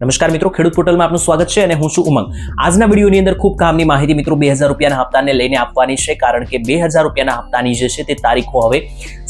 નમસ્કાર મિત્રો, ખેડૂત પોર્ટલમાં આપનું સ્વાગત છે અને હું છું ઉમંગ. આજના વિડીયોની અંદર ખૂબ કામની માહિતી મિત્રો બે હજાર રૂપિયાના હપ્તાને લઈને આપવાની છે, કારણ કે બે હજાર રૂપિયાના હપ્તાની જે છે તે તારીખો હવે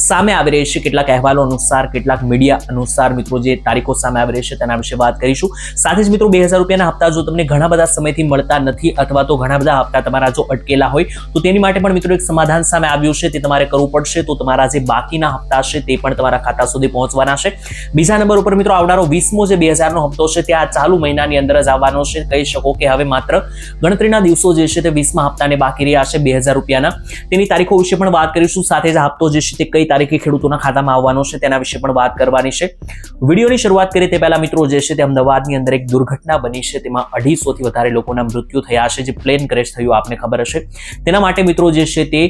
સામે આવી રહી છે. કેટલાક અહેવાલો અનુસાર, કેટલાક મીડિયા અનુસાર મિત્રો જે તારીખો સામે આવી રહી છે તેના વિશે વાત કરીશું. સાથે જ મિત્રો, બે હજાર રૂપિયાના હપ્તા જો તમને ઘણા બધા સમયથી મળતા નથી અથવા તો ઘણા બધા હપ્તા તમારા જો અટકેલા હોય, તો તેની માટે પણ મિત્રો એક સમાધાન સામે આવ્યું છે. તે તમારે કરવું પડશે તો તમારા જે બાકીના હપ્તા છે તે પણ તમારા ખાતા સુધી પહોંચવાના છે. બીજા નંબર ઉપર મિત્રો આવનારો વીસમો જે બે હજારનો હપ્તો છે તે આ ચાલુ મહિનાની અંદર જ આવવાનો છે. કહી શકો કે હવે માત્ર ગણતરીના દિવસો જે છે તે વીસમા હપ્તાને બાકી રહ્યા છે બે હજાર રૂપિયાના. તેની તારીખો વિશે પણ વાત કરીશું. સાથે જ હપ્તો જે છે તે કઈ તારીખે ખેડૂતોના ખાતામાં આવવાનો છે તેના વિશે પણ વાત કરવાની છે. વિડીયોની શરૂઆત કરીએ તે પહેલા મિત્રો જે છે તે અમદાવાદની અંદર એક દુર્ઘટના બની છે. તેમાં અઢીસોથી વધારે લોકોના મૃત્યુ થયા છે. જે પ્લેન ક્રેશ થયું, આપને ખબર હશે. તેના માટે મિત્રો જે છે તે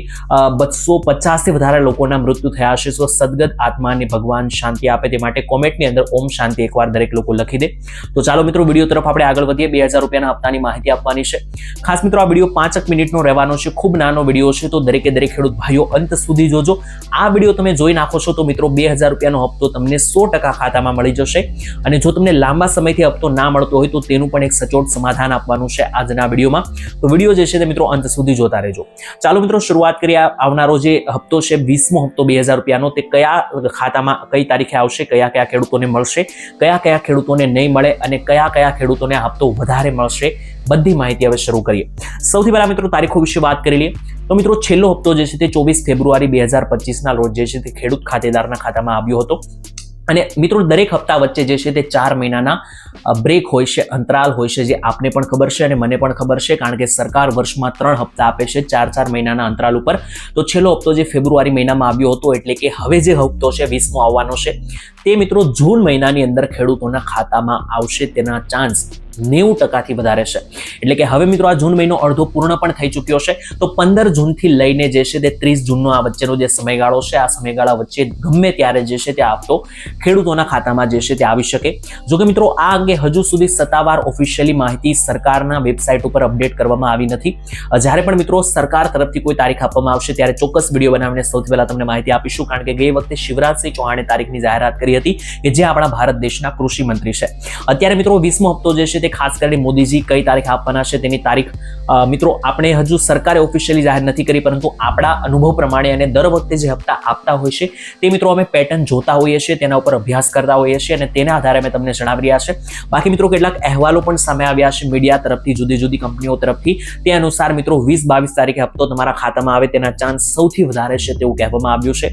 બસો પચાસથી વધારે લોકોના મૃત્યુ થયા છે. સો સદગત આત્માને ભગવાન શાંતિ આપે તે માટે કોમેન્ટની અંદર ઓમ શાંતિ એકવાર દરેક લોકો લખી દે. તો ચાલો મિત્રો, વીડિયો તરફ આપણે આગળ વધીએ. બે હજાર રૂપિયાના હપ્તાની માહિતી આપવાની છે. ખાસ મિત્રો, આ વીડિયો પાંચક મિનિટનો રહેવાનો છે. ખૂબ નાનો વીડિયો છે તો દરેકે દરેક ખેડૂત ભાઈઓ અંત સુધી જોજો. આ વીડિયો તમે જોઈ નાખો છો તો મિત્રો, બે હજાર રૂપિયાનો હપ્તો તમને સો ટકા ખાતામાં મળી જશે. અને જો તમને લાંબા સમયથી હપ્તો ના મળતો હોય તો તેનું પણ એક સચોટ સમાધાન આપવાનું છે આજના વિડીયોમાં. તો વીડિયો જે છે તે મિત્રો, અંત સુધી જોતા રહેજો. ચાલો મિત્રો, શરૂઆત કરીએ. આવનારો જે હપ્તો છે, વીસમો હપ્તો બે હજાર રૂપિયાનો, તે કયા ખાતામાં, કઈ તારીખે આવશે, કયા કયા ખેડૂતોને મળશે, કયા કયા ખેડૂતોને નહીં મળે અને કયા કયા ખેડૂતોને હપ્તો વધારે મળશે બધી માહિતી હવે શરૂ કરીએ. સૌથી પહેલા મિત્રો તારીખો વિશે વાત કરી લઈએ. તો મિત્રો છેલ્લો હપ્તો જે છે તે ચોવીસ ફેબ્રુઆરી બે હજાર પચીસના રોજ જે છે તે ખેડૂત ખાતેદારના ખાતામાં આવ્યો હતો. અને મિત્રો દરેક હપ્તા વચ્ચે જે છે તે ચાર મહિનાના બ્રેક હોય છે, અંતરાલ હોય છે, જે આપને પણ ખબર છે અને મને પણ ખબર છે, કારણ કે સરકાર વર્ષમાં ત્રણ હપ્તા આપે છે ચાર ચાર મહિનાના અંતરાલ ઉપર. તો છેલ્લો હપ્તો જે ફેબ્રુઆરી મહિનામાં આવ્યો હતો, એટલે કે હવે જે હપ્તો છે, વીસમો આવવાનો છે. તે મિત્રો જૂન મહિનાની અંદર ખેડૂતોના ખાતામાં આવશે, તેના ચાન્સ નેવું ટકાથી વધારે છે. એટલે કે હવે મિત્રો આ જૂન મહિનો અડધો પૂર્ણ પણ થઈ ચૂક્યો છે. તો પંદર જૂનથી લઈને જે છે તે ત્રીસ જૂનનો આ વચ્ચેનો જે સમયગાળો છે, આ સમયગાળા વચ્ચે ગમે ત્યારે જે છે તે આપતો ખેડૂતોના ખાતામાં જે છે તે આવી શકે. જો કે મિત્રો આ અંગે હજુ સુધી સત્તાવાર ઓફિશિયલી માહિતી સરકારના વેબસાઇટ ઉપર અપડેટ કરવામાં આવી નથી. જ્યારે પણ મિત્રો સરકાર તરફથી કોઈ તારીખ આપવામાં આવશે, ત્યારે ચોક્કસ વીડિયો બનાવીને સૌથી પહેલા તમને માહિતી આપીશું. કારણ કે ગઈ વખતે શિવરાજસિંહ ચૌહાણે તારીખની જાહેરાત કરી હતી કે જે આપણા ભારત દેશના કૃષિ મંત્રી છે. અત્યારે મિત્રો વીસમો હપ્તો જે છે તે ખાસ કરીને મોદીજી કઈ તારીખ આપવાના છે તેની તારીખ મિત્રો આપણે હજુ સરકારે ઓફિશિયલી જાહેર નથી કરી, પરંતુ આપણા અનુભવ પ્રમાણે અને દર વખતે જે હપ્તા આપતા હોય છે તે મિત્રો અમે પેટર્ન જોતા હોઈએ છીએ, તેના ઉપર અભ્યાસ કરતા હોઈએ છીએ અને તેના આધારે અમે તમને જણાવી રહ્યા છે બાકી મિત્રો કેટલાક અહેવાલો પણ સામે આવ્યા છે મીડિયા તરફથી, જુદી જુદી કંપનીઓ તરફથી. તે અનુસાર મિત્રો વીસ બાવીસ તારીખે હપ્તો તમારા ખાતામાં આવે તેના ચાન્સ સૌથી વધારે છે તેવું કહેવામાં આવ્યું છે.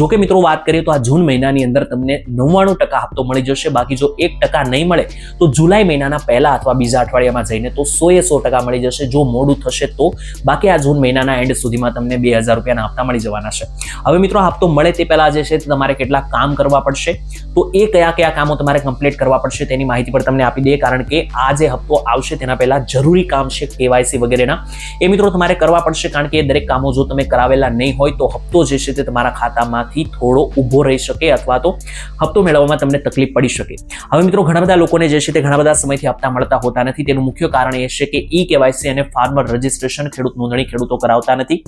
જો કે મિત્રો વાત કરીએ તો આ જૂન મહિનાની અંદર તમને નવ્વાણું ટકા હપ્તો મળી જશે, બાકી જો એક ટકા નહીં મળે, તો જુલાઈ મહિનાના પહેલા અથવા બીજા અઠવાડિયામાં જઈને તો સો એ સો ટકા મળી જશે. જો મોડું થશે તો, બાકી આ જૂન મહિનાના એન્ડ સુધીમાં તમને બે હજાર રૂપિયાના હપ્તા મળી જવાના છે. હવે મિત્રો હપ્તો મળે તે પહેલાં જે છે તમારે કેટલા કામ કરવા પડશે. તો એ કયા કયા કામો તમારે કમ્પ્લીટ કરવા પડશે તેની માહિતી પણ તમને આપી દે કારણ કે આ જે હપ્તો આવશે તેના પહેલા જરૂરી કામ છે કેવાયસી વગેરેના. એ મિત્રો, તમારે કરવા પડશે, કારણ કે એ દરેક કામો જો તમે કરાવેલા નહીં હોય, તો હપ્તો જે છે તે તમારા ખાતામાંથી થોડો ઊભો રહી શકે અથવા તો હપ્તો મેળવવામાં તમને તકલીફ પડી શકે. હવે મિત્રો, ઘણા બધા લોકોને જે છે તે ઘણા બધા સમયથી હપ્તા મળતા હોતા નથી. તેનું મુખ્ય કારણ એ છે કે ઈ કેવાયસી અને ફાર્મર રજિસ્ટ્રેશન ખેડૂત નોંધણી ખેડૂતો કરાવતા નથી.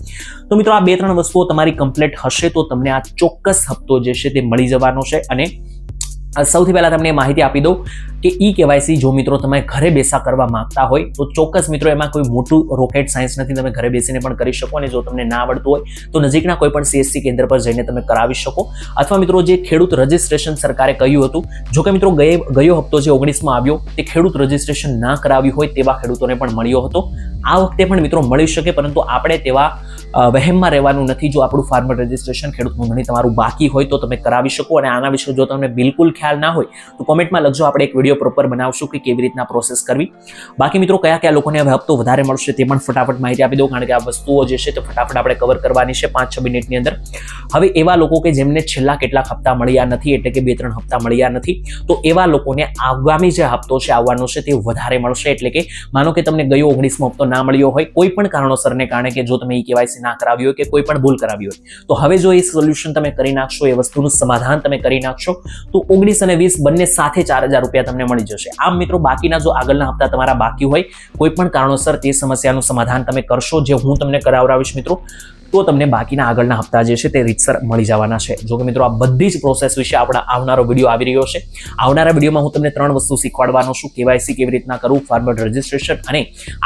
તો મિત્રો, આ બે ત્રણ વસ્તુઓ તમારી કમ્પ્લીટ હશે તો તમને આ ચોક્કસ હપ્તો જે છે તે મળી જવાનો છે અને સૌથી પહેલાં તમને માહિતી આપી દઉં કે ઈ કેવાયસી જો મિત્રો તમે ઘરે બેસા કરવા માંગતા હોય, તો ચોક્કસ મિત્રો એમાં કોઈ મોટું રોકેટ સાયન્સ નથી. તમે ઘરે બેસીને પણ કરી શકો અને જો તમને ના આવડતું હોય, તો નજીકના કોઈ પણ સીએસસી કેન્દ્ર પર જઈને તમે કરાવી શકો. અથવા મિત્રો જે ખેડૂત રજિસ્ટ્રેશન સરકારે કહ્યું હતું જો કે મિત્રો ગયે, ગયો હપ્તો જે ઓગણીસમાં આવ્યો, તે ખેડૂત રજિસ્ટ્રેશન ના કરાવ્યું હોય તેવા ખેડૂતોને પણ મળ્યો હતો. આ વખતે પણ મિત્રો મળી શકે, પરંતુ આપણે તેવા વહેમમાં રહેવાનું નથી. જો આપણું ફાર્મર રજિસ્ટ્રેશન ખેડૂત નોંધણી તમારું બાકી હોય તો તમે કરાવી શકો અને આના વિશે જો તમને બિલકુલ ખ્યાલ ના હોય, તો કોમેન્ટમાં લખજો. આપણે એક વીડિયો પ્રોપર બનાવશું કે કેવી રીતના પ્રોસેસ કરવી. બાકી મિત્રો, કયા કયા લોકોને હવે હપ્તો વધારે મળશે તે પણ ફટાફટ માહિતી આપી દઉં, કારણ કે આ વસ્તુઓ જે છે તે ફટાફટ આપણે કવર કરવાની છે પાંચ, છ મિનિટની અંદર. હવે એવા લોકો કે જેમને છેલ્લા કેટલાક હપ્તા મળ્યા નથી, એટલે કે બે, ત્રણ હપ્તા મળ્યા નથી, તો એવા લોકોને આગામી જે હપ્તો છે, આવવાનો છે તે વધારે મળશે. એટલે કે માનો કે તમને ગયો ઓગણીસમો હપ્તો ના મળ્યો હોય, કોઈ પણ કારણોસરને કારણે કે જો તમે ઈ કેવાયસી ના કરાવી હોય કે કોઈ પણ ભૂલ કરાવી હોય. તો હવે જો એ સોલ્યુશન તમે કરી નાખશો, એ વસ્તુનું સમાધાન તમે કરી નાખશો, તો ઓગણીસ અને વીસ બંને સાથે ચાર હજાર રૂપિયા તમને મળી જશે. આમ મિત્રો બાકીના જો આગળના હપ્તા તમારા બાકી હોય, કોઈ પણ કારણોસર તે સમસ્યાનું સમાધાન તમે કરશો, જે હું તમને કરાવડાવીશ મિત્રો. તો તમને બાકીના આગળના હપ્તા જે છે તે રીતસર મળી જવાના છે. જો કે મિત્રો, આ બધી જ પ્રોસેસ વિશે આપણા આવનારો વીડિયો આવી રહ્યો છે. આવનારા વિડીયોમાં હું તમને ત્રણ વસ્તુ શીખવાડવાનો છું. કેવાયસી કેવી રીતના કરવું ફાર્મર રજિસ્ટ્રેશન અને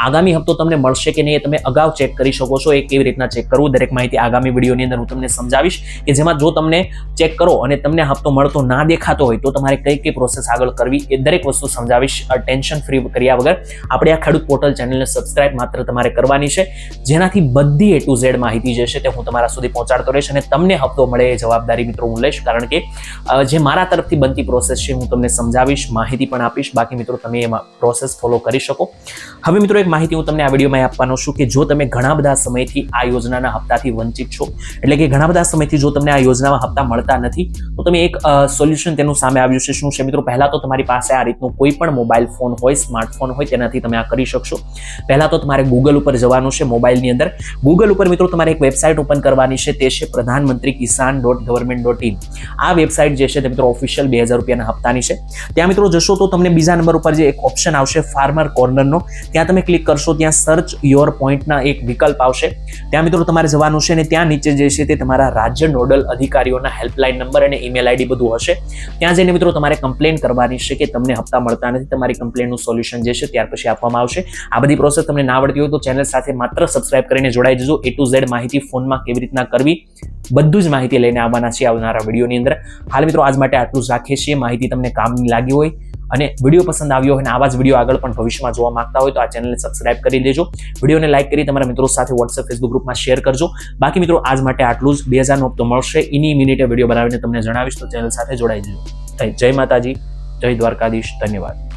આગામી હપ્તો તમને મળશે કે નહીં એ તમે અગાઉ ચેક કરી શકો છો. એ કેવી રીતના ચેક કરવું, દરેક માહિતી આગામી વિડીયોની અંદર હું તમને સમજાવીશ કે જેમાં જો તમને ચેક કરો અને તમને હપ્તો મળતો ના દેખાતો હોય તો તમારે કઈ કઈ પ્રોસેસ આગળ કરવી એ દરેક વસ્તુ સમજાવીશ. ટેન્શન ફ્રી કર્યા વગર આપણે આ ખેડૂત પોર્ટલ ચેનલને સબસ્ક્રાઇબ માત્ર તમારે કરવાની છે. જેનાથી બધી એ ટુ ઝેડ માહિતી જે તે હું તમારા સુધી પહોંચાડતો રહીશ અને તમને હપ્તો મળે એ જવાબદારી મિત્રો હું લઈશ. કારણ કે જે મારા તરફથી બનતી પ્રોસેસ છે હું તમને સમજાવીશ, માહિતી પણ આપીશ. બાકી મિત્રો તમે એમાં પ્રોસેસ ફોલો કરી શકો. હવે મિત્રો એક માહિતી હું તમને આ વિડીયોમાં આપવાનો છું કે જો તમે ઘણા બધા સમયથી આ યોજનાના હપ્તાથી વંચિત છો, એટલે કે ઘણા બધા સમયથી જો તમને આ યોજનામાં હપ્તા મળતા નથી, તો તમે એક સોલ્યુશન તેનું સામે આવ્યું છે. શું છે મિત્રો? પહેલાં તો તમારી પાસે આ રીતનું કોઈ પણ મોબાઈલ ફોન હોય સ્માર્ટફોન હોય, તેનાથી તમે આ કરી શકશો. પહેલાં તો તમારે ગૂગલ ઉપર જવાનું છે મોબાઈલની અંદર. ગૂગલ ઉપર મિત્રો તમારે એક વેબસાઇટ ઓપન કરવાની છે તે છે પ્રધાનમંત્રી Kisan dot government dot in આ વેબસાઇટ જે છે તે મિત્રો ઓફિશિયલ બે હજાર રૂપિયાના હપ્તાની છે. ત્યાં મિત્રો જશો તો તમને બીજા નંબર ઉપર જે એક ઓપ્શન આવશે ફાર્મર કોર્નરનો ત્યાં તમે ક્લિક કરશો, ત્યાં સર્ચ યોર પોઈન્ટના એક વિકલ્પ આવશે. ત્યાં મિત્રો તમારે જવાનું છે અને ત્યાં નીચે જે છે તે તમારા રાજ્ય નોડલ અધિકારીઓના હેલ્પલાઇન નંબર અને ઈમેલ આઈડી બધું હશે. ત્યાં જઈને મિત્રો તમારે કમ્પ્લેન કરવાની છે કે તમને હપ્તા મળતા નથી, તમારી કમ્પ્લેનનું સોલ્યુશન જે છે ત્યાર પછી આપવામાં આવશે. આ બધી પ્રોસેસ તમને ના આવડતી હોય તો ચેનલ સાથે માત્ર સબસ્ક્રાઇબ કરીને જોડાઈ જજો. એ ટુ ઝેડ માહિતી ફોનમાં કેવી રીતના કરવી, બધું જ માહિતી લઈને આવવાના છે આવનારા વિડીયોની અંદર. હાલ મિત્રો આજ માટે આટલું જ રાખીએ છીએ. માહિતી તમને કામની લાગી હોય અને વીડિયો પસંદ આવ્યો હોય અને આવા જ વીડિયો આગળ પણ ભવિષ્યમાં જોવા માંગતા હોય તો આ ચેનલને સબસ્ક્રાઇબ કરી દેજો. વિડીયોને લાઇક કરી તમારા મિત્રો સાથે વોટ્સએપ ફેસબુક ગ્રુપમાં શેર કરજો. બાકી મિત્રો આજ માટે આટલું જ. બે હજારનો હપ્તો મળશે. ઇની મિનિટે વીડિયો બનાવીને તમને જણાવીશ તો ચેનલ સાથે જોડાઈ જજો. જય માતાજી. જય દ્વારકાધીશ. ધન્યવાદ.